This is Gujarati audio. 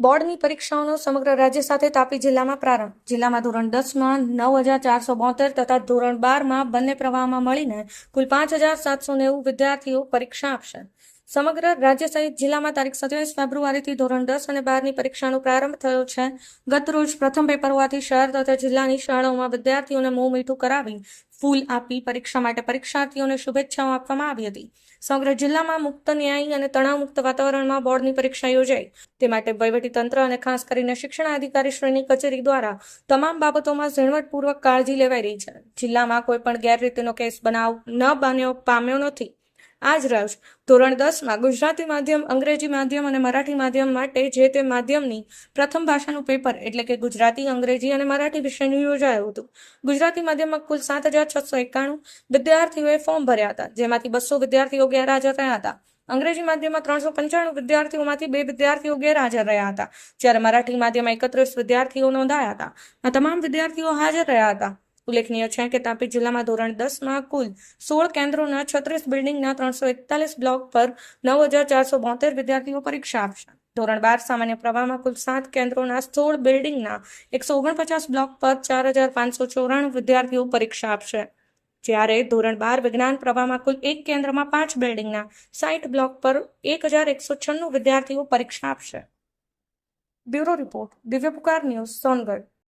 બોર્ડની પરીક્ષાઓનો સમગ્ર રાજ્ય સાથે તાપી જિલ્લામાં પ્રારંભ. જિલ્લામાં ધોરણ દસમાં નવ હજાર ચારસો બોતેર તથા ધોરણ બારમાં બંને પ્રવાહમાં મળીને કુલ પાંચ હજાર સાતસો નેવું વિદ્યાર્થીઓ પરીક્ષા આપશે. સમગ્ર રાજ્ય સહિત જિલ્લામાં તારીખ સત્યાવીસ ફેબ્રુઆરીથી ધોરણ દસ અને બારની પરીક્ષાનો પ્રારંભ થયો છે. ગત રોજ પ્રથમ પેપર હોવાથી શહેર તથા જિલ્લાની શાળાઓમાં વિદ્યાર્થીઓને મોં મીઠું કરાવી ફૂલ આપી પરીક્ષા માટે પરીક્ષાર્થીઓને શુભેચ્છાઓ આપવામાં આવી હતી. સમગ્ર જિલ્લામાં મુક્ત ન્યાયી અને તણાવમુક્ત વાતાવરણમાં બોર્ડની પરીક્ષા યોજાઈ. તે માટે વહીવટીતંત્ર અને ખાસ કરીને શિક્ષણાધિકારી શ્રીની કચેરી દ્વારા તમામ બાબતોમાં ઝીણવટપૂર્વક કાળજી લેવાઈ રહી છે. જિલ્લામાં કોઈ પણ ગેરરીતિનો કેસ બનાવ ન બન્યો પામ્યો નથી. આજ રોજ ધોરણ દસમાં ગુજરાતી માધ્યમ, અંગ્રેજી માધ્યમ અને મરાઠી માધ્યમ માટે જે તે માધ્યમની પ્રથમ ભાષાનું પેપર એટલે કે ગુજરાતી, અંગ્રેજી અને મરાઠી વિષયનું યોજાયું હતું. ગુજરાતી માધ્યમમાં કુલ સાત હજાર છસો એકાણું વિદ્યાર્થીઓએ ફોર્મ ભર્યા હતા, જેમાંથી બસો વિદ્યાર્થીઓ ગેરહાજર રહ્યા હતા. અંગ્રેજી માધ્યમમાં ત્રણસો પંચાણું વિદ્યાર્થીઓમાંથી બે વિદ્યાર્થીઓ ગેરહાજર રહ્યા હતા, જ્યારે મરાઠી માધ્યમમાં એકત્રીસ વિદ્યાર્થીઓ નોંધાયા હતા. આ તમામ વિદ્યાર્થીઓ હાજર રહ્યા હતા. ઉલ્લેખનીય છે કે તાપી જિલ્લામાં ધોરણ દસમાં કુલ સોળ કેન્દ્રોના છત્રીસ બિલ્ડિંગના ત્રણસો એકતાલીસ બ્લોક પર નવ હજાર ચારસો બોતેર વિદ્યાર્થીઓ પરીક્ષા આપશે. ધોરણ બાર સામાન્ય પ્રવાહમાં કુલ સાત કેન્દ્રોના સોળ બિલ્ડિંગના એકસો ઓગણપચાસ બ્લોક પર ચાર હજાર પાંચસો ચોરાણું વિદ્યાર્થીઓ પરીક્ષા આપશે. જ્યારે ધોરણ બાર વિજ્ઞાન પ્રવાહમાં કુલ એક કેન્દ્રમાં પાંચ બિલ્ડિંગના સાઈઠ બ્લોક પર એક હજાર એકસો છન્નું વિદ્યાર્થીઓ પરીક્ષા આપશે. બ્યુરો રિપોર્ટ, દિવ્ય પુકાર ન્યૂઝ સોનગઢ.